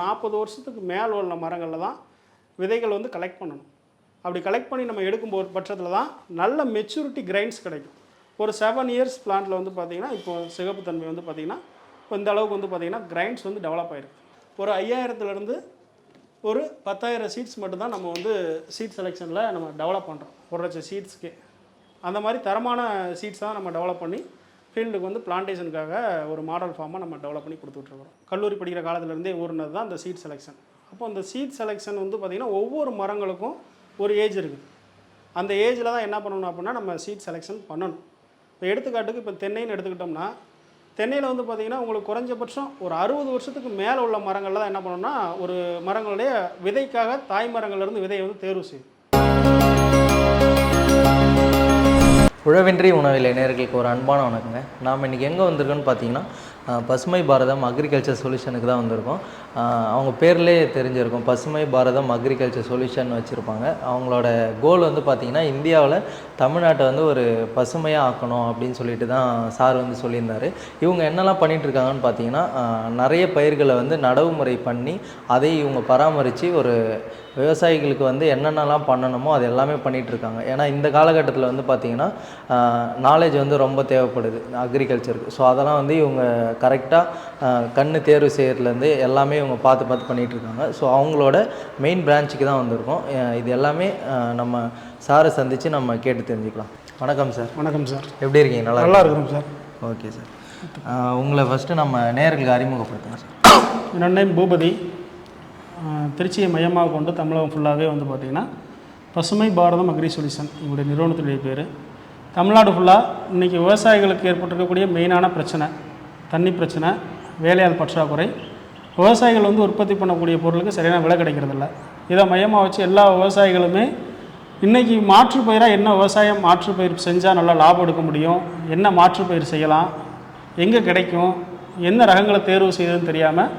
நாற்பது வருஷத்துக்கு மேல் உள்ள மரங்களில் தான் விதைகள் வந்து கலெக்ட் பண்ணணும். அப்படி கலெக்ட் பண்ணி நம்ம எடுக்கும் போது பட்சத்தில் தான் நல்ல மெச்சூரிட்டி கிரைன்ஸ் கிடைக்கும். ஒரு செவன் இயர்ஸ் பிளான்ட்டில் வந்து பார்த்தீங்கன்னா இப்போ சிகப்பு தன்மை வந்து பார்த்தீங்கன்னா இப்போ இந்த அளவுக்கு வந்து பார்த்தீங்கன்னா கிரைண்ட்ஸ் வந்து டெவலப் ஆயிருக்கு. ஒரு ஐயாயிரத்துலேருந்து ஒரு பத்தாயிரம் சீட்ஸ் மட்டும்தான் நம்ம வந்து சீட் செலெக்ஷனில் நம்ம டெவலப் பண்ணுறோம் ஒரு லட்சம் சீட்ஸ்க்கு அந்த மாதிரி தரமான சீட்ஸ் தான் நம்ம டெவலப் பண்ணி ஃபீல்டுக்கு வந்து பிளான்டேஷனுக்காக ஒரு மாடல் ஃபார்மாக நம்ம டெவலப் பண்ணி கொடுத்துட்ருக்குறோம். கல்லூரி படிக்கிற காலத்துலேருந்தே ஊறினது தான் அந்த சீட் செலெக்ஷன் அப்போ அந்த சீட் செலெக்ஷன் வந்து பார்த்திங்கன்னா ஒவ்வொரு மரங்களுக்கும் ஒரு ஏஜ் இருக்குது. அந்த ஏஜில் தான் என்ன பண்ணணும் அப்படின்னா நம்ம சீட் செலெக்ஷன் பண்ணணும். இப்போ எடுத்துக்காட்டுக்கு இப்போ தென்னைன்னு எடுத்துக்கிட்டோம்னா தென்னையில் வந்து பார்த்திங்கன்னா உங்களுக்கு குறைஞ்சபட்சம் ஒரு அறுபது வருஷத்துக்கு மேலே உள்ள மரங்களில் தான் என்ன பண்ணணும்னா ஒரு மரங்களுடைய விதைக்காக தாய் மரங்கள்லேருந்து விதையை வந்து தேர்வு செய்யும் உழவின்றி உணவில் நேர்களுக்கு ஒரு அன்பான வணக்கங்க. நாம் இன்றைக்கி எங்கே வந்திருக்கோன்னு பார்த்தீங்கன்னா பசுமை பாரதம் அக்ரிகல்ச்சர் சொல்யூஷனுக்கு தான் வந்திருக்கோம். அவங்க பேர்லேயே தெரிஞ்சிருக்கும். பசுமை பாரதம் அக்ரிகல்ச்சர் சொல்யூஷன் வச்சுருப்பாங்க. அவங்களோட கோல் வந்து பார்த்திங்கன்னா இந்தியாவில் தமிழ்நாட்டை வந்து ஒரு பசுமையாக ஆக்கணும் அப்படின்னு சொல்லிட்டு தான் சார் வந்து சொல்லியிருந்தார். இவங்க என்னெல்லாம் பண்ணிகிட்ருக்காங்கன்னு பார்த்தீங்கன்னா நிறைய பயிர்களை வந்து நடவு முறை பண்ணி அதை இவங்க பராமரித்து ஒரு விவசாயிகளுக்கு வந்து என்னென்னலாம் பண்ணணுமோ அது எல்லாமே பண்ணிட்டு இருக்காங்க ஏன்னா இந்த காலகட்டத்தில் வந்து பார்த்திங்கன்னா நாலேஜ் வந்து ரொம்ப தேவைப்படுது அக்ரிகல்ச்சருக்கு ஸோ அதெல்லாம் வந்து இவங்க கரெக்டாக கண் தேர்வு செய்கிறதுலேருந்து எல்லாமே இவங்க பார்த்து பார்த்து பண்ணிட்டு இருக்காங்க ஸோ அவங்களோட மெயின் பிரான்ச்சுக்கு தான் வந்திருக்கோம். இது எல்லாமே நம்ம சாரை சந்தித்து நம்ம கேட்டு தெரிஞ்சுக்கலாம். வணக்கம் சார் வணக்கம் சார் எப்படி இருக்கீங்க? நல்லா நல்லா இருக்கிறோம் சார் ஓகே சார் உங்களை ஃபஸ்ட்டு நம்ம நேர்களுக்கு அறிமுகப்படுத்துங்க சார் என்னோட நேம் பூபதி. திருச்சியை மையமாக கொண்டு தமிழகம் ஃபுல்லாகவே வந்து பார்த்திங்கன்னா பசுமை பாரதம் அக்ரி சொல்யூஷன் எங்களுடைய நிறுவனத்துடைய பேர். தமிழ்நாடு ஃபுல்லாக இன்றைக்கி விவசாயிகளுக்கு ஏற்பட்டிருக்கக்கூடிய மெயினான பிரச்சனை தண்ணி பிரச்சனை வேலையாள் பற்றாக்குறை. விவசாயிகள் வந்து உற்பத்தி பண்ணக்கூடிய பொருளுக்கு சரியான விலை கிடைக்கிறதில்ல. இதை மையமாக வச்சு எல்லா விவசாயிகளுமே இன்றைக்கி மாற்றுப்பயிராக என்ன விவசாயம் மாற்று பயிர் செஞ்சால் நல்லா லாபம் எடுக்க முடியும்? என்ன மாற்றுப்பயிர் செய்யலாம்? எங்கே கிடைக்கும்? என்ன ரகங்களை தேர்வு செய்யுதுன்னு தெரியாமல்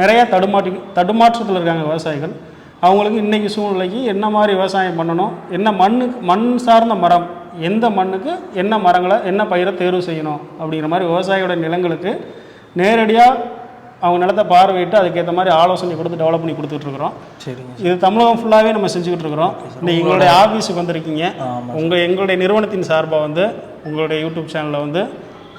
நிறைய தடுமாற்றி தடுமாற்றத்தில் இருக்காங்க விவசாயிகள். அவங்களுக்கு இன்றைக்கி சூழ்நிலைக்கு என்ன மாதிரி விவசாயம் பண்ணணும்? என்ன மண்ணுக்கு மண் சார்ந்த மரம் எந்த மண்ணுக்கு என்ன மரங்களை என்ன பயிரை தேர்வு செய்யணும்? அப்படிங்கிற மாதிரி விவசாயியோட நிலங்களுக்கு நேரடியாக அவங்க நிலத்தை பார்வையிட்டு அதுக்கேற்ற மாதிரி ஆலோசனை கொடுத்து டெவலப் பண்ணி கொடுத்துட்ருக்குறோம் சரிங்க இது தமிழகம் ஃபுல்லாகவே நம்ம செஞ்சுக்கிட்டு இருக்கிறோம். இன்னைக்கு எங்களுடைய ஆஃபீஸுக்கு வந்திருக்கீங்க. உங்கள் எங்களுடைய நிறுவனத்தின் சார்பாக வந்து உங்களுடைய யூடியூப் சேனலில் வந்து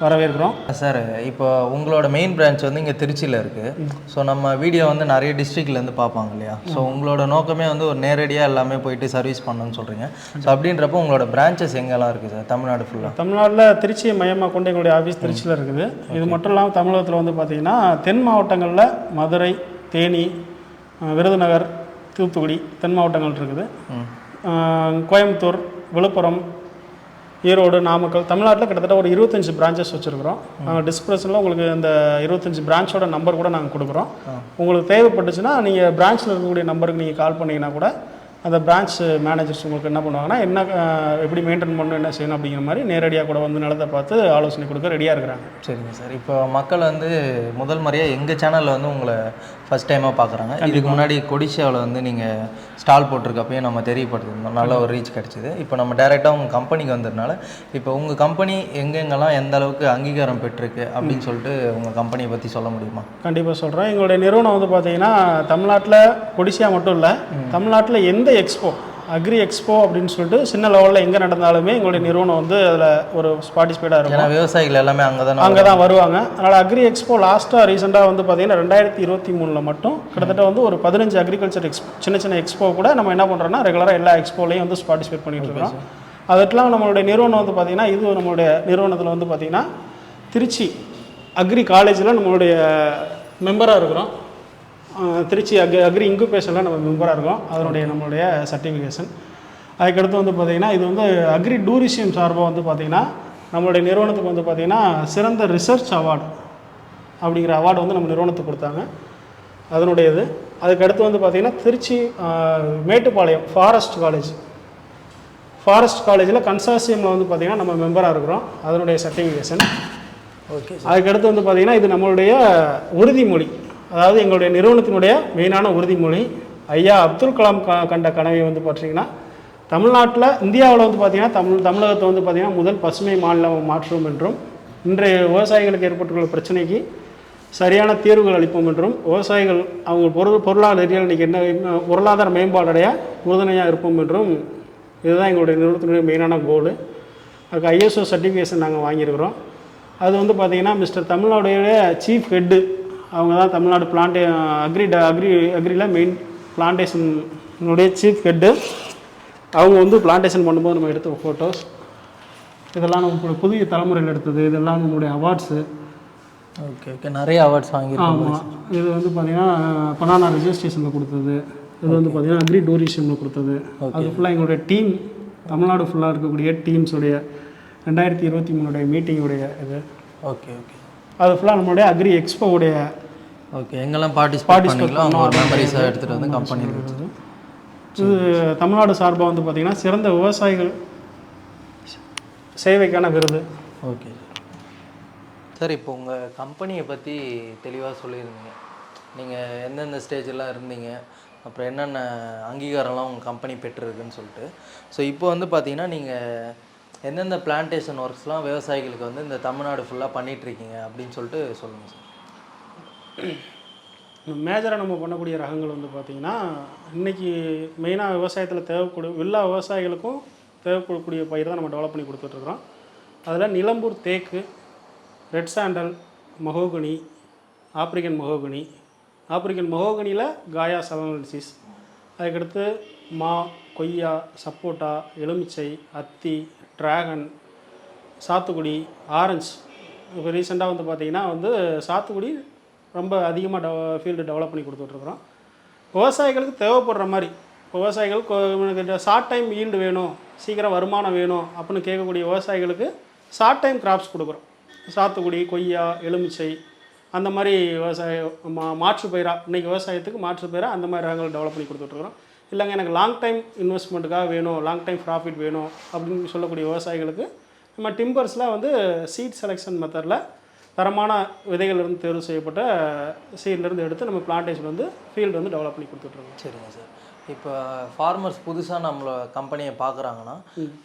வரவேற்கிறோம். சார் இப்போ உங்களோட மெயின் பிரான்ச் வந்து இங்கே திருச்சியில் இருக்குது ஸோ நம்ம வீடியோ வந்து நிறைய டிஸ்ட்ரிக்ட்லேருந்து பார்ப்பாங்க இல்லையா? ஸோ உங்களோட நோக்கமே வந்து ஒரு நேரடியாக எல்லாமே போயிட்டு சர்வீஸ் பண்ணணும்னு சொல்கிறீங்க ஸோ அப்படின்றப்போ உங்களோட பிரான்ச்சஸ் எங்கெல்லாம் இருக்குது சார்? தமிழ்நாடு ஃபுல்லாக தமிழ்நாட்டில் திருச்சியை மையமாக கொண்டு எங்களுடைய ஆஃபீஸ் திருச்சியில் இருக்குது. இது மட்டும் இல்லாமல் தமிழகத்தில் வந்து பார்த்திங்கன்னா தென் மாவட்டங்களில் மதுரை தேனி விருதுநகர் தூத்துக்குடி தென் மாவட்டங்கள் இருக்குது. கோயம்புத்தூர் விழுப்புரம் ஈரோடு நாமக்கல் தமிழ்நாட்டில் கிட்டத்தட்ட ஒரு இருபத்தஞ்சு பிரான்ச்சஸ் வச்சுருக்கிறோம். நாங்கள் டிஸ்கிரிப்ஷனில் உங்களுக்கு அந்த இருபத்தஞ்சு பிரான்ச்சோட நம்பர் கூட நாங்கள் கொடுக்குறோம். உங்களுக்கு தேவைப்பட்டுச்சுன்னா நீங்கள் பிரான்ச்சில் இருக்கக்கூடிய நம்பருக்கு நீங்கள் கால் பண்ணீங்கன்னா கூட அந்த பிரான்ச் மேனேஜர்ஸ் உங்களுக்கு என்ன பண்ணுவாங்கன்னா என்ன எப்படி மெயின்டைன் பண்ணணும் என்ன செய்யணும் அப்படிங்கிற மாதிரி நேரடியாக கூட வந்து நிலத்தை பார்த்து ஆலோசனை கொடுக்க ரெடியாக இருக்கிறாங்க. சரிங்க சார். இப்போ மக்கள் வந்து முதல் முறையாக எங்கள் சேனலில் வந்து உங்களை ஃபஸ்ட் டைமாக பார்க்குறாங்க. இதுக்கு முன்னாடி கொடிஷாவில் வந்து நீங்கள் ஸ்டால் போட்டிருக்கப்பையும் நம்ம தெரியப்படுத்திருந்தோம் நல்ல ஒரு ரீச் கிடச்சிது. இப்போ நம்ம டேரெக்டாக உங்கள் கம்பெனிக்கு வந்ததுனால இப்போ உங்கள் கம்பெனி எங்கெங்கெல்லாம் எந்த அளவுக்கு அங்கீகாரம் பெற்றிருக்கு அப்படின்னு சொல்லிட்டு உங்கள் கம்பெனியை பற்றி சொல்ல முடியுமா? கண்டிப்பாக சொல்கிறேன் எங்களுடைய நிறுவனம் வந்து பார்த்தீங்கன்னா தமிழ்நாட்டில் கொடிசியா மட்டும் இல்லை தமிழ்நாட்டில் எந்த எக்ஸ்போ அக்ரி எக்ஸ்போ அப்படின்னு சொல்லிட்டு சின்ன லெவலில் எங்கே நடந்தாலுமே எங்களுடைய நிறுவனம் வந்து அதில் ஒரு பார்ட்டிசிபேட்டாக இருக்கும் விவசாயிகள் எல்லாமே அங்கே தானே அங்கே தான் வருவாங்க. அதனால் அக்ரி எக்ஸ்போ லாஸ்ட்டாக ரீசெண்டாக வந்து பார்த்தீங்கன்னா ரெண்டாயிரத்தி இருபத்தி மூணில் மட்டும் கிட்டத்தட்ட வந்து ஒரு பதினஞ்சு அக்ரிகல்ச்சர் எக்ஸ்போ சின்ன சின்ன எக்ஸ்போ கூட நம்ம என்ன பண்ணுறோன்னா ரெகுலராக எல்லா எக்ஸ்போலையும் வந்து பார்ட்டிசிபேட் பண்ணிட்டு இருக்கோம். அதுக்கெல்லாம் நம்மளுடைய நிறுவனம் வந்து பார்த்தீங்கன்னா இது நம்மளுடைய நிறுவனத்தில் வந்து பார்த்தீங்கன்னா திருச்சி அக்ரி காலேஜில் நம்மளுடைய மெம்பராக இருக்கிறோம். திருச்சி அக்ரி அக்ரி இன்குபேஷனில் நம்ம மெம்பராக இருக்கோம். அதனுடைய நம்மளுடைய சர்டிஃபிகேஷன் அதுக்கடுத்து வந்து பார்த்திங்கன்னா இது வந்து அக்ரி டூரிசியம் சார்பாக வந்து பார்த்திங்கன்னா நம்மளுடைய நிறுவனத்துக்கு வந்து பார்த்திங்கன்னா சிறந்த ரிசர்ச் அவார்டு அப்படிங்கிற அவார்டு வந்து நம்ம நிறுவனத்துக்கு கொடுத்தாங்க. அதனுடையது. அதுக்கடுத்து வந்து பார்த்திங்கன்னா Trichy Mettupalayam forest college forest காலேஜில் கன்சார்சியமில் வந்து பார்த்திங்கன்னா நம்ம மெம்பராக இருக்கிறோம். அதனுடைய சர்டிஃபிகேஷன் ஓகே அதுக்கடுத்து வந்து பார்த்திங்கன்னா இது நம்மளுடைய உறுதிமொழி. அதாவது எங்களுடைய நிறுவனத்தினுடைய மெயினான உறுதிமொழி ஐயா அப்துல் கலாம் க கண்ட கனவை வந்து பார்த்தீங்கன்னா தமிழ்நாட்டில் இந்தியாவில் வந்து பார்த்திங்கன்னா தமிழ் தமிழகத்தை வந்து பார்த்திங்கன்னா முதல் பசுமை மாநிலம் மாற்றுவோம் என்றும் இன்றைய விவசாயிகளுக்கு ஏற்பட்டுள்ள பிரச்சனைக்கு சரியான தீர்வுகள் அளிப்போம் என்றும் விவசாயிகள் அவங்க பொருள் பொருளாதார ரீதியில் இன்றைக்கி என்ன என்ன பொருளாதார மேம்பாடடைய உறுதுணையாக இருப்போம் என்றும் இதுதான் எங்களுடைய நிறுவனத்தினுடைய மெயினான கோலு அதுக்கு ஐஎஸ்ஓ சர்டிஃபிகேஷன் நாங்கள் வாங்கியிருக்கிறோம். அது வந்து பார்த்திங்கன்னா மிஸ்டர் தமிழ்நாடுடைய சீஃப் ஹெட்டு அவங்க தான் தமிழ்நாடு பிளான்டே அக்ரி அக்ரி அக்ரியில் மெயின் பிளான்டேஷனுடைய சீஃப் ஹெட்டு அவங்க வந்து பிளான்டேஷன் பண்ணும்போது நம்ம எடுத்த ஃபோட்டோஸ் இதெல்லாம் நம்ம புதிய தலைமுறையில் எடுத்தது. இதெல்லாம் நம்மளுடைய அவார்ட்ஸு ஓகே ஓகே நிறைய அவார்ட்ஸ் வாங்கியிருக்கோம். ஆமாம் இது வந்து பார்த்தீங்கன்னா பனானா ரெஜிஸ்ட்ரேஷனில் கொடுத்தது. இது வந்து பார்த்தீங்கன்னா அக்ரி டூரிசமில் கொடுத்தது. அது ஃபுல்லாக எங்களுடைய டீம் தமிழ்நாடு ஃபுல்லாக இருக்கக்கூடிய டீம்ஸுடைய ரெண்டாயிரத்தி இருபத்தி மூணுடைய மீட்டிங்குடைய இது. ஓகே ஓகே அது ஃபுல்லாக நம்மளுடைய அக்ரி எக்ஸ்போவுடைய ஓகே எங்கெல்லாம் பார்ட்டிசிபேட் பண்ணீங்களோ அவங்க ஒரு மெமரிஸாக எடுத்துகிட்டு வந்து கம்பெனியில் இது தமிழ்நாடு சார்பாக வந்து பார்த்திங்கன்னா சிறந்த விவசாயிகள் சேவைக்கான விருது. ஓகே சார் இப்போ உங்கள் கம்பெனியை பற்றி தெளிவாக சொல்லியிருந்தீங்க. நீங்கள் எந்தெந்த ஸ்டேஜெல்லாம் இருந்தீங்க? அப்புறம் என்னென்ன அங்கீகாரம்லாம் உங்கள் கம்பெனி பெற்றிருக்குன்னு சொல்லிட்டு. ஸோ இப்போ வந்து பார்த்தீங்கன்னா நீங்கள் எந்தெந்த பிளான்டேஷன் ஒர்க்ஸ்லாம் விவசாயிகளுக்கு வந்து இந்த தமிழ்நாடு ஃபுல்லாக பண்ணிகிட்ருக்கீங்க அப்படின்னு சொல்லிட்டு சொல்லுங்கள் சார். மேஜராக நம்ம பண்ணக்கூடிய ரகங்கள் வந்து பார்த்திங்கன்னா இன்றைக்கி மெயினாக விவசாயத்தில் தேவைக்கூடிய எல்லா விவசாயிகளுக்கும் தேவைப்படக்கூடிய பயிர் தான் நம்ம டெவலப் பண்ணி கொடுத்துட்ருக்குறோம். அதில் நிலம்பூர் தேக்கு red sandal mahogany African mahogany African மகோகனியில் khaya சவனலிசிஸ் அதுக்கடுத்து மா கொய்யா சப்போட்டா எலுமிச்சை அத்தி ட்ராகன் சாத்துக்குடி ஆரஞ்சு இப்போ ரீசெண்டாக வந்து பார்த்திங்கன்னா வந்து சாத்துக்குடி ரொம்ப அதிகமாக டெவ ஃபீல்டு டெவலப் பண்ணி கொடுத்துட்ருக்குறோம். விவசாயிகளுக்கு தேவைப்படுற மாதிரி விவசாயிகள் ஷார்ட் டைம் ஈல்டு வேணும் சீக்கிரம் வருமானம் வேணும் அப்படின்னு கேட்கக்கூடிய விவசாயிகளுக்கு ஷார்ட் டைம் கிராப்ஸ் கொடுக்குறோம். சாத்துக்குடி கொய்யா எலுமிச்சை அந்த மாதிரி விவசாய மா மாற்று பயிராக இன்றைக்கி விவசாயத்துக்கு மாற்று பயிராக அந்த மாதிரி ரகங்கள் டெவலப் பண்ணி கொடுத்துட்ருக்குறோம். இல்லைங்க எனக்கு லாங் டைம் இன்வெஸ்ட்மெண்ட்டுக்காக வேணும் லாங் டைம் ப்ராஃபிட் வேணும் அப்படின்னு சொல்லக்கூடிய விவசாயிகளுக்கு நம்ம டிம்பர்ஸில் வந்து சீட் செலெக்ஷன் மெத்தடில் தரமான விதைகள் இருந்து தேர்வு செய்யப்பட்ட சீட்லேருந்து எடுத்து நம்ம பிளான்டேஷன் வந்து ஃபீல்டு வந்து டெவலப் பண்ணி கொடுத்துட்ருக்கோம். சரிங்க சார். இப்போ ஃபார்மர்ஸ் புதுசாக நம்மள கம்பெனியை பார்க்குறாங்கன்னா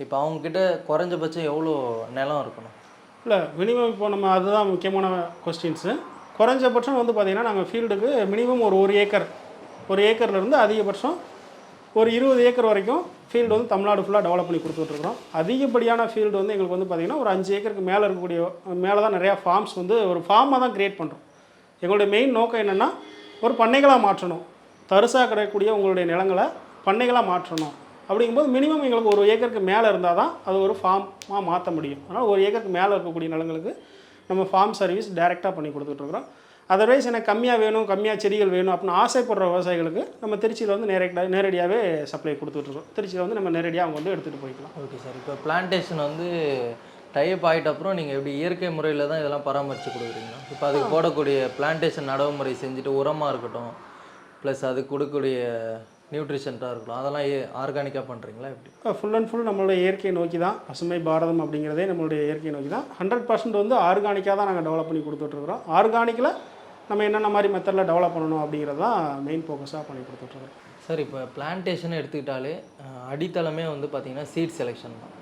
இப்போ அவங்கக்கிட்ட குறைஞ்சபட்சம் எவ்வளோ நிலம் இருக்கணும்? இல்லை மினிமம் இப்போ நம்ம அதுதான் முக்கியமான கொஸ்டின்ஸு குறைஞ்சபட்சம் வந்து பார்த்திங்கன்னா நாங்கள் ஃபீல்டுக்கு மினிமம் ஒரு ஒரு ஏக்கர் ஒரு ஏக்கர்லேருந்து அதிகபட்சம் ஒரு இருபது ஏக்கர் வரைக்கும் ஃபீல்டு வந்து தமிழ்நாடு ஃபுல்லாக டெவலப் பண்ணி கொடுத்துட்ருக்குறோம் அதிகப்படியான ஃபீல்டு வந்து எங்களுக்கு வந்து பார்த்திங்கன்னா ஒரு அஞ்சு ஏக்கருக்கு மேலே இருக்கக்கூடிய மேலே தான் நிறையா ஃபார்ம்ஸ் வந்து ஒரு ஃபார்மாக தான் க்ரியேட் பண்ணுறோம் எங்களுடைய மெயின் நோக்கம் என்னென்னா ஒரு பண்ணைகளாக மாற்றணும். தரிசாக கிடைக்கக்கூடிய உங்களுடைய நிலங்களை பண்ணைகளாக மாற்றணும். அப்படிங்கும்போது மினிமம் எங்களுக்கு ஒரு ஏக்கருக்கு மேலே இருந்தால் தான் அது ஒரு ஃபார்மாக மாற்ற முடியும். ஆனால் ஒரு ஏக்கருக்கு மேலே இருக்கக்கூடிய நிலங்களுக்கு நம்ம ஃபார்ம் சர்வீஸ் டைரெக்டாக பண்ணி கொடுத்துட்ருக்குறோம் அதர்வைஸ் எனக்கு கம்மியாக வேணும் கம்மியாக செடிகள் வேணும் அப்படின்னு ஆசைப்படுற விவசாயிகளுக்கு நம்ம திருச்சியில் வந்து நேரடியாக நேரடியாகவே சப்ளை கொடுத்துட்ருக்கோம். திருச்சியில் வந்து நம்ம நேரடியாக அவங்க வந்து எடுத்துகிட்டு போய்க்கலாம். ஓகே சார் இப்போ பிளான்டேஷன் வந்து டைப் ஆகிட்ட அப்புறம் நீங்கள் எப்படி இயற்கை முறையில் தான் இதெல்லாம் பராமரித்து கொடுக்குறீங்களா? இப்போ அதுக்கு போடக்கூடிய பிளான்டேஷன் நடவுமுறை செஞ்சுட்டு உரமாக இருக்கட்டும் ப்ளஸ் அதுக்கு கொடுக்கக்கூடிய நியூட்ரிஷன்ட்டாக இருக்கட்டும் அதெல்லாம் ஆர்கானிக்காக பண்ணுறீங்களா எப்படி? ஃபுல் அண்ட் ஃபுல் நம்மளுடைய இயற்கையை நோக்கி தான் பசுமை பாரதம் அப்படிங்கிறதே நம்மளுடைய இயற்கையை நோக்கி தான். ஹண்ட்ரட் பர்சன்ட் வந்து ஆர்கானிக்காக தான் நாங்கள் டெவலப் பண்ணி கொடுத்துட்ருக்குறோம். ஆர்கானிக்கில் நம்ம என்னென்ன மாதிரி மெத்தடில் டெவலப் பண்ணணும் அப்படிங்கிறது தான் மெயின் ஃபோக்கஸாக பண்ணி கொடுத்துட்ருக்குறோம் சார் இப்போ பிளான்டேஷன் எடுத்துக்கிட்டாலே அடித்தளமே வந்து பார்த்திங்கன்னா சீட் செலெக்ஷன் தான்.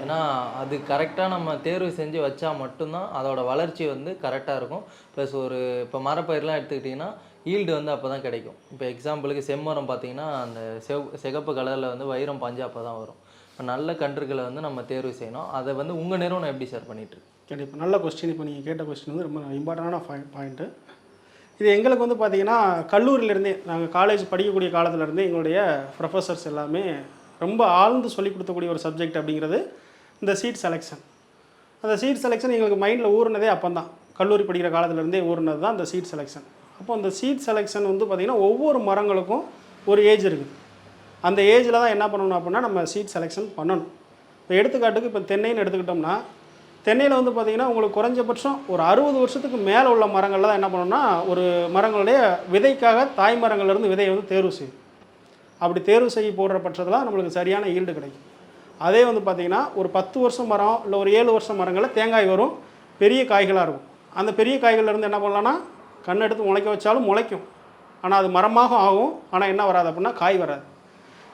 ஏன்னா அது கரெக்டாக நம்ம தேர்வு செஞ்சு வச்சா மட்டும்தான் அதோட வளர்ச்சி வந்து கரெக்டாக இருக்கும். ப்ளஸ் ஒரு இப்போ மரப்பயிர்லாம் எடுத்துக்கிட்டிங்கன்னா ஈல்டு வந்து அப்போ தான் கிடைக்கும். இப்போ எக்ஸாம்பிளுக்கு செம்மரம் பார்த்தீங்கன்னா அந்த செவ் சிகப்பு கலரில் வந்து வைரம் பஞ்சு அப்போ தான் வரும். இப்போ நல்ல கன்றுகளை வந்து நம்ம தேர்வு செய்யணும். அதை வந்து உங்கள் நிறுவனம் எப்படி சார் பண்ணிகிட்ருக்கு கண்டிப்பாக நல்ல கொஸ்டின் இப்போ நீங்கள் கேட்ட கொஸ்டின் வந்து ரொம்ப இம்பார்ட்டண்டான பாயிண்ட்டு இது எங்களுக்கு வந்து பார்த்தீங்கன்னா கல்லூரியிலேருந்தே நாங்கள் காலேஜ் படிக்கக்கூடிய காலத்துலேருந்தே எங்களுடைய ப்ரொஃபஸர்ஸ் எல்லாமே ரொம்ப ஆழ்ந்து சொல்லிக் கொடுக்கக்கூடிய ஒரு சப்ஜெக்ட் அப்படிங்கிறது இந்த சீட் செலெக்ஷன் அந்த சீட் செலெக்ஷன் எங்களுக்கு மைண்டில் ஊறினதே அப்போ தான் கல்லூரி படிக்கிற காலத்துலேருந்தே ஊறினது தான் அந்த சீட் செலெக்ஷன் அப்போ அந்த சீட் செலெக்ஷன் வந்து பார்த்திங்கன்னா ஒவ்வொரு மரங்களுக்கும் ஒரு ஏஜ் இருக்குது. அந்த ஏஜில் தான் என்ன பண்ணணும் அப்படின்னா நம்ம சீட் செலெக்ஷன் பண்ணணும். இப்போ எடுத்துக்காட்டுக்கு இப்போ தென்னைன்னு எடுத்துக்கிட்டோம்னா தென்னையில் வந்து பார்த்திங்கன்னா உங்களுக்கு குறைஞ்சபட்சம் ஒரு அறுபது வருஷத்துக்கு மேலே உள்ள மரங்களில் தான் என்ன பண்ணணும்னா ஒரு மரங்களுடைய விதைக்காக தாய் மரங்கள்லேருந்து விதையை வந்து தேர்வு செய்யும் அப்படி தேர்வு செய்ய போடுற பட்சத்தில் நம்மளுக்கு சரியான ஈல்டு கிடைக்கும். அதே வந்து பார்த்திங்கன்னா ஒரு பத்து வருஷம் மரம் இல்லை ஒரு ஏழு வருஷம் மரங்களில் தேங்காய் வரும் பெரிய காய்களாக இருக்கும். அந்த பெரிய காய்கள்லேருந்து என்ன பண்ணலாம்னா கண் எடுத்து முளைக்க வச்சாலும் முளைக்கும். ஆனால் அது மரமாக ஆகும். ஆனால் என்ன வராது அப்படின்னா காய் வராது.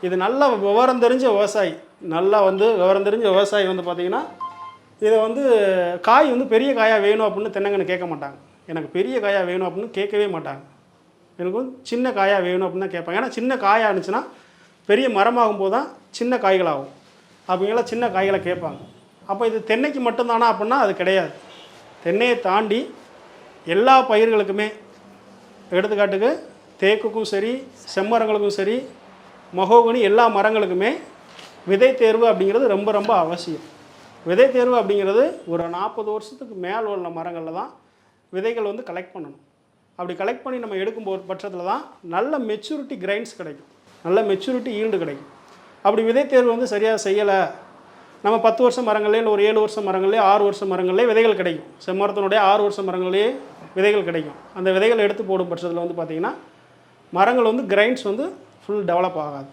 இது நல்ல விவரம் தெரிஞ்ச விவசாயி நல்லா வந்து விவரம் தெரிஞ்ச விவசாயி வந்து பார்த்திங்கன்னா இதை வந்து காய் வந்து பெரிய காயாக வேணும் அப்படின்னு தென்னங்கன்னு கேட்க மாட்டாங்க. எனக்கு பெரிய காயாக வேணும் அப்படின்னு கேட்கவே மாட்டாங்க. எனக்கு வந்து சின்ன காயாக வேணும் அப்படின்னு தான் கேட்பாங்க. ஏன்னா சின்ன காயாக இருந்துச்சுன்னா பெரிய மரமாகும் போது தான் சின்ன காய்களாகும். அப்படிங்கெல்லாம் சின்ன காய்களை கேட்பாங்க. அப்போ இது தென்னைக்கு மட்டும்தானா அப்படின்னா அது கிடையாது. தென்னையை தாண்டி எல்லா பயிர்களுக்குமே எடுத்துக்காட்டுக்கு தேக்குக்கும் சரி செம்மரங்களுக்கும் சரி மகோகனி எல்லா மரங்களுக்குமே விதை தேர்வு அப்படிங்கிறது ரொம்ப ரொம்ப அவசியம். விதை தேர்வு அப்படிங்கிறது ஒரு நாற்பது வருஷத்துக்கு மேல் உள்ள மரங்களில் தான் விதைகள் வந்து கலெக்ட் பண்ணணும். அப்படி கலெக்ட் பண்ணி நம்ம எடுக்கும் பட்சத்தில் தான் நல்ல மெச்சூரிட்டி கிரைன்ஸ் கிடைக்கும். நல்ல மெச்சூரிட்டி ஈல்டு கிடைக்கும். அப்படி விதை தேர்வு வந்து சரியாக செய்யலை. நம்ம பத்து வருஷம் மரங்கள்லேயே இல்லை ஒரு ஏழு வருஷம் மரங்கள்லேயே ஆறு வருஷம் மரங்கள்லேயே விதைகள் கிடைக்கும். செம்மரத்தினுடைய ஆறு வருஷம் மரங்கள்லேயே விதைகள் கிடைக்கும். அந்த விதைகள் எடுத்து போடும் பட்சத்தில் வந்து பார்த்திங்கன்னா மரங்கள் வந்து கிரைன்ஸ் வந்து ஃபுல் டெவலப் ஆகாது.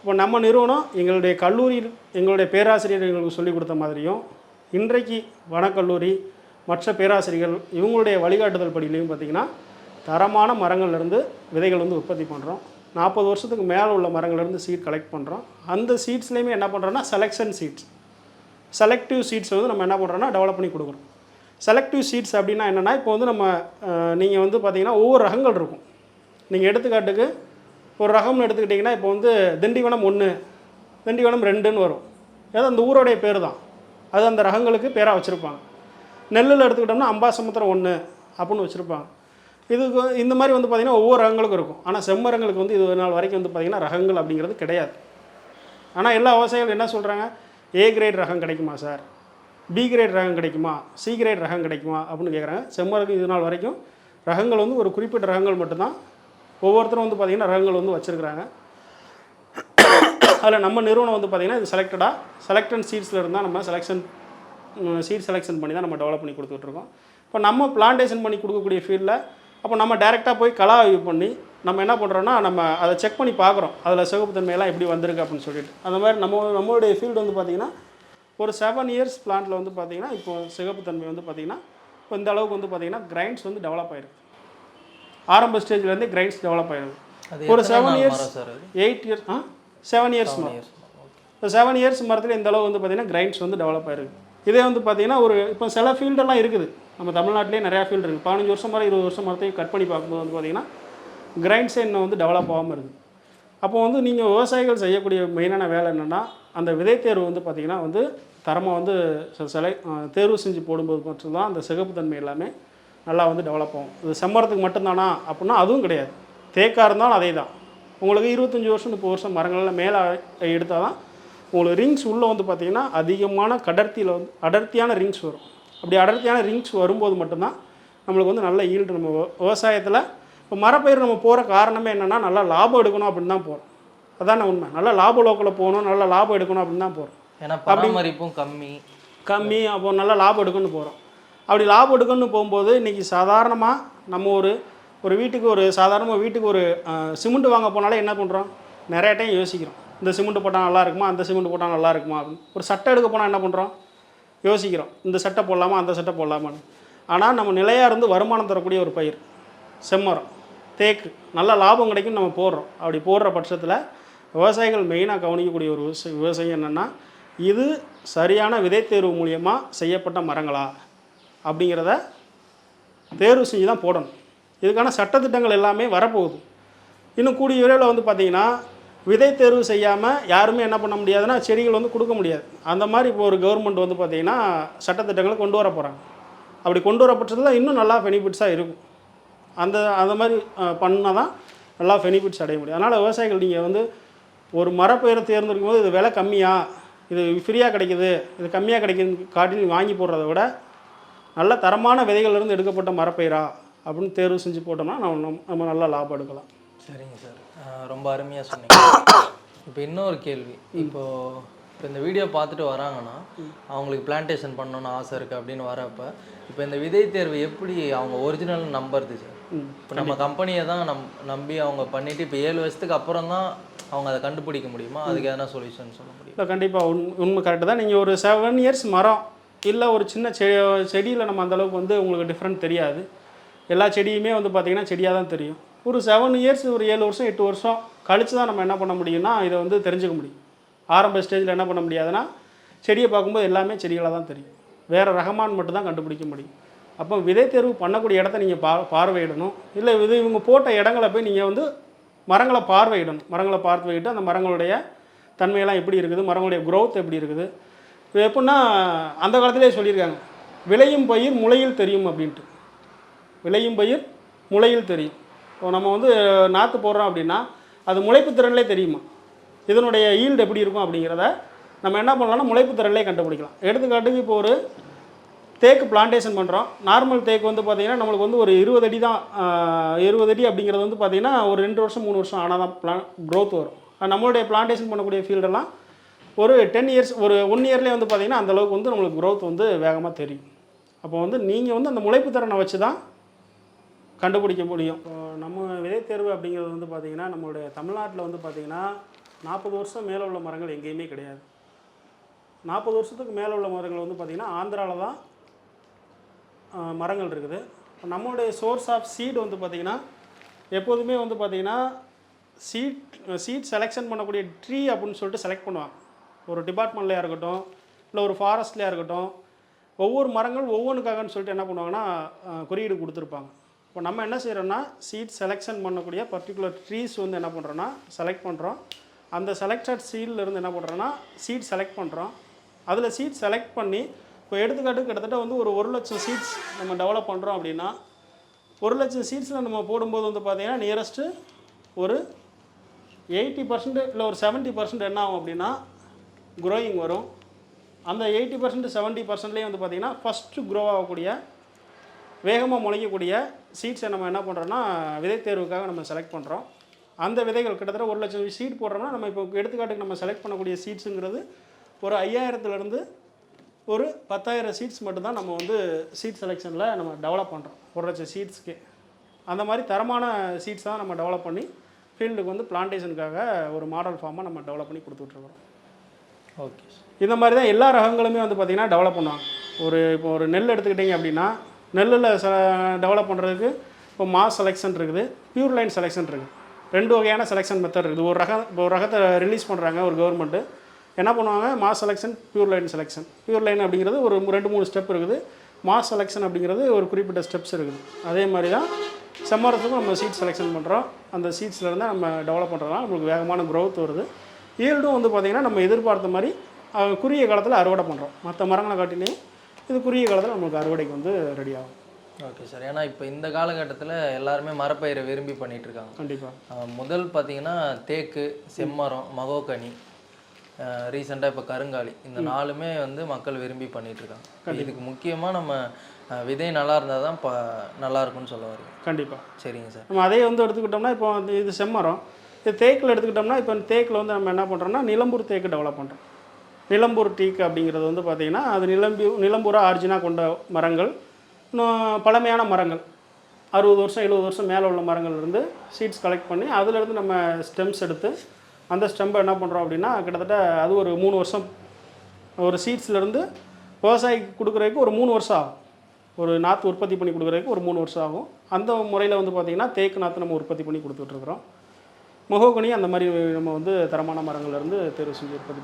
இப்போ நம்ம நிறுவனம் எங்களுடைய கல்லூரியில் எங்களுடைய பேராசிரியர் எங்களுக்கு சொல்லிக் கொடுத்த மாதிரியும் இன்றைக்கு வனக்கல்லூரி மற்ற பேராசிரியர்கள் இவங்களுடைய வழிகாட்டுதல் படியிலையும் பார்த்திங்கன்னா தரமான மரங்கள்லேருந்து விதைகள் வந்து உற்பத்தி பண்ணுறோம் நாற்பது வருஷத்துக்கு மேலே உள்ள மரங்கள்லேருந்து சீட் கலெக்ட் பண்ணுறோம் அந்த சீட்ஸ்லேயுமே என்ன பண்ணுறோன்னா செலெக்ஷன் சீட்ஸ் செலக்டிவ் சீட்ஸ் வந்து நம்ம என்ன பண்ணுறோன்னா டெவலப் பண்ணி கொடுக்குறோம். செலக்டிவ் சீட்ஸ் அப்படின்னா என்னென்னா இப்போ வந்து நம்ம நீங்கள் வந்து பார்த்திங்கன்னா ஒவ்வொரு ரகங்கள் இருக்கும். நீங்கள் எடுத்துக்காட்டுக்கு ஒரு ரகம்னு எடுத்துக்கிட்டிங்கன்னா இப்போ வந்து திண்டிவனம் ஒன்று திண்டிவனம் ரெண்டுன்னு வரும். ஏதோ அந்த ஊரோடைய பேர் தான் அது அந்த ரகங்களுக்கு பேராக வச்சுருப்பாங்க. நெல்லில் எடுத்துக்கிட்டோம்னா அம்பாசமுத்திரம் ஒன்று அப்படின்னு வச்சுருப்பாங்க. இதுக்கு இந்த மாதிரி வந்து பார்த்திங்கன்னா ஒவ்வொரு ரகங்களுக்கும் இருக்கும். ஆனால் செம்மரங்களுக்கு வந்து இது நாள் வரைக்கும் வந்து பார்த்திங்கன்னா ரகங்கள் அப்படிங்கிறது கிடையாது. ஆனால் எல்லா விவசாயிகளும் என்ன சொல்கிறாங்க ஏ கிரேட் ரகம் கிடைக்குமா சார் பி கிரேட் ரகம் கிடைக்குமா? சி கிரேட் ரகம் கிடைக்குமா? அப்படின்னு கேட்குறாங்க செம்மருக்கு இது நாள் வரைக்கும் ரகங்கள் வந்து ஒரு குறிப்பிட்ட ரகங்கள் மட்டும்தான். ஒவ்வொருத்தரும் வந்து பார்த்திங்கன்னா ரகங்கள் வந்து வச்சுருக்குறாங்க. அதில் நம்ம நிறுவனம் வந்து பார்த்திங்கன்னா இது செலக்டடாக செலக்டன் சீட்ஸில் இருந்தால் நம்ம செலெக்ஷன் சீட் செலெக்ஷன் பண்ணி தான் நம்ம டெவலப் பண்ணி கொடுத்துட்ருக்கோம் இப்போ நம்ம பிளான்டேஷன் பண்ணி கொடுக்கக்கூடிய ஃபீல்டில் அப்போ நம்ம டேரெக்டாக போய் கலா ஆய்வு பண்ணி நம்ம என்ன பண்ணுறோன்னா நம்ம அதை செக் பண்ணி பார்க்குறோம். அதில் சிவப்புத்தன்மையெல்லாம் எப்படி வந்திருக்கு அப்படின்னு சொல்லிட்டு. அந்த மாதிரி நம்ம நம்மளுடைய ஃபீல்டு வந்து பார்த்திங்கன்னா ஒரு செவன் இயர்ஸ் பிளான்ட்டில் வந்து பார்த்திங்கன்னா இப்போ சிகப்புத்தன்மை வந்து பார்த்திங்கன்னா இப்போ இந்த அளவுக்கு வந்து பார்த்திங்கன்னா கிரைண்ட்ஸ் வந்து டெவலப் ஆகிருக்கு ஆரம்ப ஸ்டேஜ்லேருந்தே கிரைண்ட்ஸ் டெவலப் அது ஒரு செவன் இயர்ஸ் எயிட் இயர்ஸ் ஆ? செவன் இயர்ஸ் மரம் இப்போ செவன் இயர்ஸ் மரத்தில் இந்த அளவு வந்து பார்த்திங்கன்னா கிரைண்ட்ஸ் வந்து டெவலப் ஆயிருக்கு. இதே வந்து பார்த்திங்கன்னா ஒரு இப்போ சில ஃபீல்டெல்லாம் இருக்குது. நம்ம தமிழ்நாட்டிலே நிறையா ஃபீல்டு இருக்குது பதினஞ்சு வருஷம் மரம் இருபது வருஷம் மரத்தையும் கட் பண்ணி பார்க்கும்போது வந்து பார்த்திங்கன்னா கிரைண்ட்ஸ் இன்னும் வந்து டெவலப் ஆகாமல் இருக்குது அப்போ வந்து நீங்கள் விவசாயிகள் செய்யக்கூடிய மெயினான வேலை என்னென்னா அந்த விதை தேர்வு வந்து பார்த்திங்கன்னா வந்து தரமாக வந்து செலை தேர்வு செஞ்சு போடும்போது மட்டும்தான் அந்த சிகப்புத்தன்மை எல்லாமே நல்லா வந்து டெவலப் ஆகும். இது செம்மரத்துக்கு மட்டும்தானா? அப்படின்னா அதுவும் கிடையாது. தேக்காக இருந்தாலும் அதே தான் உங்களுக்கு இருபத்தஞ்சி வருஷம் முப்பது வருஷம் மரங்கள்லாம் மேலே எடுத்தால் தான் உங்களுக்கு ரிங்ஸ் உள்ளே வந்து பார்த்திங்கன்னா அதிகமான கடர்த்தியில் வந்து அடர்த்தியான ரிங்ஸ் வரும். அப்படி அடர்த்தியான ரிங்ஸ் வரும்போது மட்டும்தான் நம்மளுக்கு வந்து நல்ல ஈல்டு நம்ம விவ- விவசாயத்தில் இப்போ மரப்பயிர் நம்ம போகிற காரணமே என்னென்னா நல்லா லாபம் எடுக்கணும் அப்படின்னு தான் போகிறோம் அதான உண்மை. நல்லா லாப லோக்கில் போகணும் நல்லா லாபம் எடுக்கணும் அப்படின்னு தான் போகிறோம் ஏன்னா பராமரிப்பும் கம்மி. கம்மி அப்போ நல்லா லாபம் எடுக்கணும்னு போகிறோம் அப்படி லாபம் எடுக்கணும்னு போகும்போது இன்றைக்கி சாதாரணமாக நம்ம ஒரு ஒரு வீட்டுக்கு ஒரு சாதாரணமாக வீட்டுக்கு ஒரு சிமெண்ட் வாங்க போனாலே என்ன பண்ணுறோம் நிறைய டைம் யோசிக்கிறோம். இந்த சிமெண்ட் போட்டால் நல்லா இருக்குமா? அந்த சிமெண்ட் போட்டால் நல்லா இருக்குமா? அப்படின்னு. ஒரு சட்டை எடுக்க போனால் என்ன பண்ணுறோம் யோசிக்கிறோம். இந்த சட்டை போடலாமா? அந்த சட்டை போடலாமான்னு. ஆனால் நம்ம நிலையாக இருந்து வருமானம் தரக்கூடிய ஒரு பயிர். செம்மரம் தேக்கு. நல்ல லாபம் கிடைக்கும் நம்ம போடுறோம். அப்படி போடுற பட்சத்தில் விவசாயிகள் மெயினாக கவனிக்கக்கூடிய ஒரு விவசாயம் என்னென்னா இது சரியான விதை தேர்வு மூலியமாக செய்யப்பட்ட மரங்களா? அப்படிங்கிறத தேர்வு செஞ்சு தான் போடணும். இதுக்கான சட்டத்திட்டங்கள் எல்லாமே வரப்போகுது. இன்னும் கூடிய விரைவில் வந்து பார்த்திங்கன்னா விதை தேர்வு செய்யாமல் யாருமே என்ன பண்ண முடியாதுன்னா செடிகள் வந்து கொடுக்க முடியாது. அந்த மாதிரி இப்போ ஒரு கவர்மெண்ட் வந்து பார்த்திங்கன்னா சட்டத்திட்டங்களை கொண்டு வர போகிறாங்க அப்படி கொண்டு வர பட்சத்தில் இன்னும் நல்லா பெனிஃபிட்ஸாக இருக்கும். அந்த அந்த மாதிரி பண்ணால் தான் நல்லா பெனிஃபிட்ஸ் அடைய முடியும். அதனால் விவசாயிகள் நீங்கள் வந்து ஒரு மரப்பயிரை தேர்ந்தெடுக்கும் போது இது விலை கம்மியாக இது ஃப்ரீயாக கிடைக்குது இது கம்மியாக கிடைக்குதுன்னு காட்டி வாங்கி போடுறத விட நல்ல தரமான விதைகள்லேருந்து எடுக்கப்பட்ட மரப்பயிரா அப்படின்னு தேர்வு செஞ்சு போட்டோம்னா நம்ம நம்ம- நல்லா லாபம் எடுக்கலாம். சரிங்க சார். ரொம்ப அருமையாக சொன்னீங்க. இப்போ இன்னொரு கேள்வி. இப்போ இப்போ இந்த வீடியோ பார்த்துட்டு வராங்கன்னா அவங்களுக்கு பிளான்டேஷன் பண்ணணும்னு ஆசை இருக்குது அப்படின்னு வரப்ப இப்போ இந்த விதை தேர்வு எப்படி அவங்க ஒரிஜினல் நம்புறது சார்? இப்போ நம்ம கம்பெனியை தான் நம் நம்பி அவங்க பண்ணிட்டு இப்போ ஏழு வருஷத்துக்கு அப்புறம் தான் அவங்க அதை கண்டுபிடிக்க முடியுமா? அதுக்கு எதனா சொல்யூஷன் சொல்ல முடியும்? இல்லை கண்டிப்பாக உண் உண்மை கரெக்டு தான். நீங்கள் ஒரு செவன் இயர்ஸ் மரம் இல்லை ஒரு சின்ன செ செடியில் நம்ம அந்தளவுக்கு வந்து உங்களுக்கு டிஃப்ரெண்ட் தெரியாது. எல்லா செடியுமே வந்து பார்த்திங்கன்னா செடியாக தான் தெரியும். ஒரு செவன் இயர்ஸ் ஒரு ஏழு வருஷம் எட்டு வருஷம் கழித்து தான் நம்ம என்ன பண்ண முடியும்னா இதை வந்து தெரிஞ்சுக்க முடியும். ஆரம்ப ஸ்டேஜில் என்ன பண்ண முடியாதுன்னா செடியை பார்க்கும்போது எல்லாமே செடிகளாக தான் தெரியும். வேறு ரகமான் மட்டும் தான் கண்டுபிடிக்க முடியும். அப்போ விதை தேர்வு பண்ணக்கூடிய இடத்த நீங்கள் பா பார்வையிடணும். இல்லை இது இவங்க போட்ட இடங்களை போய் நீங்கள் வந்து மரங்களை பார்வையிடணும். மரங்களை பார்வையிட்டு அந்த மரங்களுடைய தன்மையெல்லாம் எப்படி இருக்குது மரங்களுடைய க்ரோத் எப்படி இருக்குது எப்படின்னா அந்த காலத்திலே சொல்லியிருக்காங்க விளையும் பயிர் முளையில் தெரியும் அப்படின்ட்டு. விளையும் பயிர் முளையில் தெரியும். இப்போ நம்ம வந்து நாற்று போடுறோம் அப்படின்னா அது முளைப்பு திறன்லே தெரியுமா? இதனுடைய ஈல்டு எப்படி இருக்கும் அப்படிங்கிறத நம்ம என்ன பண்ணலாம்னா முளைப்பு திறன்லே கண்டுபிடிக்கலாம். எடுத்துக்காட்டுக்கு இப்போ ஒரு தேக்கு பிளான்டேஷன் பண்ணுறோம் நார்மல் தேக்கு வந்து பார்த்திங்கன்னா நம்மளுக்கு வந்து ஒரு இருபது அடி தான் இருபது அடி அப்படிங்கிறது வந்து பார்த்திங்கன்னா ஒரு ரெண்டு வருஷம் மூணு வருஷம் ஆனால் தான் பிளான் க்ரோத் வரும் நம்மளுடைய பிளான்டேஷன் பண்ணக்கூடிய ஃபீல்டெல்லாம் ஒரு டென் இயர்ஸ் ஒரு ஒன் இயர்லேயே வந்து பார்த்திங்கன்னா அந்த அளவுக்கு வந்து நம்மளுக்கு க்ரோத் வந்து வேகமாக தெரியும். அப்போ வந்து நீங்கள் வந்து அந்த முளைப்பு திறனை வச்சு தான் கண்டுபிடிக்க முடியும். நம்ம விதை தேர்வு அப்படிங்கிறது வந்து பார்த்திங்கன்னா நம்மளுடைய தமிழ்நாட்டில் வந்து பார்த்திங்கன்னா நாற்பது வருஷம் மேலே உள்ள மரங்கள் எங்கேயுமே கிடையாது. நாற்பது வருஷத்துக்கு மேலே உள்ள மரங்கள் வந்து பார்த்திங்கன்னா ஆந்திராவில் தான் மரங்கள் இருக்குது. இப்போ நம்மளுடைய சோர்ஸ் ஆஃப் சீட் வந்து பார்த்திங்கன்னா எப்போதுமே வந்து பார்த்திங்கன்னா சீட் சீட் செலெக்ஷன் பண்ணக்கூடிய ட்ரீ அப்படின்னு சொல்லிட்டு செலக்ட் பண்ணுவாங்க. ஒரு டிபார்ட்மெண்ட்லையாக இருக்கட்டும் இல்லை ஒரு ஃபாரஸ்ட்லையாக இருக்கட்டும் ஒவ்வொரு மரங்கள் ஒவ்வொன்றுக்காகன்னு சொல்லிட்டு என்ன பண்ணுவாங்கன்னா குறியீடு கொடுத்துருப்பாங்க. இப்போ நம்ம என்ன செய்கிறோன்னா சீட் செலெக்ஷன் பண்ணக்கூடிய பர்டிகுலர் ட்ரீஸ் வந்து என்ன பண்ணுறோன்னா செலக்ட் பண்ணுறோம் அந்த செலக்டட் சீட்லேருந்து என்ன பண்ணுறோன்னா சீட் செலக்ட் பண்ணுறோம் அதில் சீட் செலக்ட் பண்ணி இப்போ எடுத்துக்காட்டு கிட்டத்தட்ட வந்து ஒரு ஒரு லட்சம் சீட்ஸ் நம்ம டெவலப் பண்ணுறோம் அப்படின்னா ஒரு லட்சம் சீட்ஸில் நம்ம போடும்போது வந்து பார்த்திங்கன்னா நியரஸ்ட்டு ஒரு எயிட்டி பர்சன்ட் இல்லை ஒரு செவன்ட்டி பர்சன்ட் என்ன ஆகும் அப்படின்னா க்ரோயிங் வரும். அந்த எயிட்டி பர்சன்ட் செவன்ட்டி பர்சன்ட்லேயே வந்து பார்த்திங்கன்னா ஃபஸ்ட்டு க்ரோ ஆகக்கூடிய வேகமாக முளைக்கக்கூடிய சீட்ஸை நம்ம என்ன பண்ணுறோன்னா விதை தேர்வுக்காக நம்ம செலக்ட் பண்ணுறோம் அந்த விதைகள் கிட்டத்தட்ட ஒரு லட்சம் சீட் போடுறோம்னா நம்ம இப்போ எடுத்துக்காட்டுக்கு நம்ம செலக்ட் பண்ணக்கூடிய சீட்ஸுங்கிறது ஒரு ஐயாயிரத்துலேருந்து ஒரு பத்தாயிரம் சீட்ஸ் மட்டும்தான் நம்ம வந்து சீட் செலெக்ஷனில் நம்ம டெவலப் பண்ணுறோம் ஒரு லட்சம் சீட்ஸ்க்கு அந்த மாதிரி தரமான சீட்ஸ் தான் நம்ம டெவலப் பண்ணி ஃபீல்டுக்கு வந்து பிளான்டேஷனுக்காக ஒரு மாடல் ஃபார்மாக நம்ம டெவலப் பண்ணி கொடுத்துட்ருக்குறோம் ஓகே. இந்த மாதிரி தான் எல்லா ரகங்களுமே வந்து பார்த்திங்கன்னா டெவலப் பண்ணுவாங்க. ஒரு இப்போ ஒரு நெல் எடுத்துக்கிட்டிங்க அப்படின்னா நெல்லில் ச டெவலப் பண்ணுறதுக்கு இப்போ மாஸ் செலெக்ஷன் இருக்குது பியூர் லைன் செலெக்ஷன் இருக்குது. ரெண்டு வகையான செலெக்ஷன் மெத்தட் இருக்குது. ஒரு ரகம் இப்போ ஒரு ரகத்தை ரிலீஸ் பண்ணுறாங்க ஒரு கவர்மெண்ட்டு என்ன பண்ணுவாங்க? Mass selection pure line selection pure line அப்படிங்கிறது ஒரு ரெண்டு மூணு ஸ்டெப் இருக்குது. மாஸ் செலெக்ஷன் அப்படிங்கிறது ஒரு குறிப்பிட்ட ஸ்டெப்ஸ் இருக்குது. அதே மாதிரி தான் செம்மரத்துக்கும் நம்ம சீட் செலெக்ஷன் பண்ணுறோம் அந்த சீட்ஸ்லேருந்து நம்ம டெவலப் பண்ணுறதுனால நம்மளுக்கு வேகமான க்ரோத் வருது. ஈல்டும் வந்து பார்த்திங்கன்னா நம்ம எதிர்பார்த்த மாதிரி குறுகிய காலத்தில் அறுவடை பண்ணுறோம் மற்ற மரங்களை காட்டிலையும் இது குறுகிய காலத்தில் நம்மளுக்கு அறுவடைக்கு வந்து ரெடி ஆகும். ஓகே சார் ஏன்னா இப்போ இந்த காலகட்டத்தில் எல்லாருமே மரப்பயிரை விரும்பி பண்ணிட்டு இருக்காங்க. கண்டிப்பாக முதல் பார்த்தீங்கன்னா தேக்கு செம்மரம் மகோக்கனி ரீசெண்டாக இப்போ கருங்காலி இந்த நாலுமே வந்து மக்கள் விரும்பி பண்ணிட்டு இருக்காங்க. இதுக்கு முக்கியமாக நம்ம விதை நல்லா இருந்தால் தான் ப நல்லா இருக்கும்னு சொல்ல வருது கண்டிப்பாக சரிங்க சார் நம்ம அதே வந்து எடுத்துக்கிட்டோம்னா இப்போ இது செம்மரம். இது தேக்கில் எடுத்துக்கிட்டோம்னா இப்போ தேக்கில் வந்து நம்ம என்ன பண்ணுறோம்னா நிலம்பூர் தேக்கு டெவலப் பண்ணுறோம் நிலம்பூர் டீக்கு அப்படிங்கிறது வந்து பார்த்திங்கன்னா அது நிலம்பி நிலம்பூராக ஆர்ஜினாக கொண்ட மரங்கள் இன்னும் பழமையான மரங்கள். அறுபது வருஷம் எழுபது வருஷம் மேலே உள்ள மரங்கள் இருந்து சீட்ஸ் கலெக்ட் பண்ணி அதுலேருந்து நம்ம ஸ்டெம்ஸ் எடுத்து அந்த ஸ்டெம்பை என்ன பண்ணுறோம் அப்படின்னா கிட்டத்தட்ட அது ஒரு மூணு வருஷம். ஒரு சீட்ஸ்லேருந்து விவசாயிக்கு கொடுக்குறதுக்கு ஒரு மூணு வருஷம் ஆகும். ஒரு நாற்று உற்பத்தி பண்ணி கொடுக்குறதுக்கு ஒரு மூணு வருஷம் ஆகும். அந்த முறையில் வந்து பார்த்திங்கன்னா தேக்கு நாற்று நம்ம உற்பத்தி பண்ணி கொடுத்துட்ருக்குறோம் மகோகனி அந்த மாதிரி நம்ம வந்து தரமான மரங்கள்லேருந்து தேர்வு செஞ்சு உற்பத்தி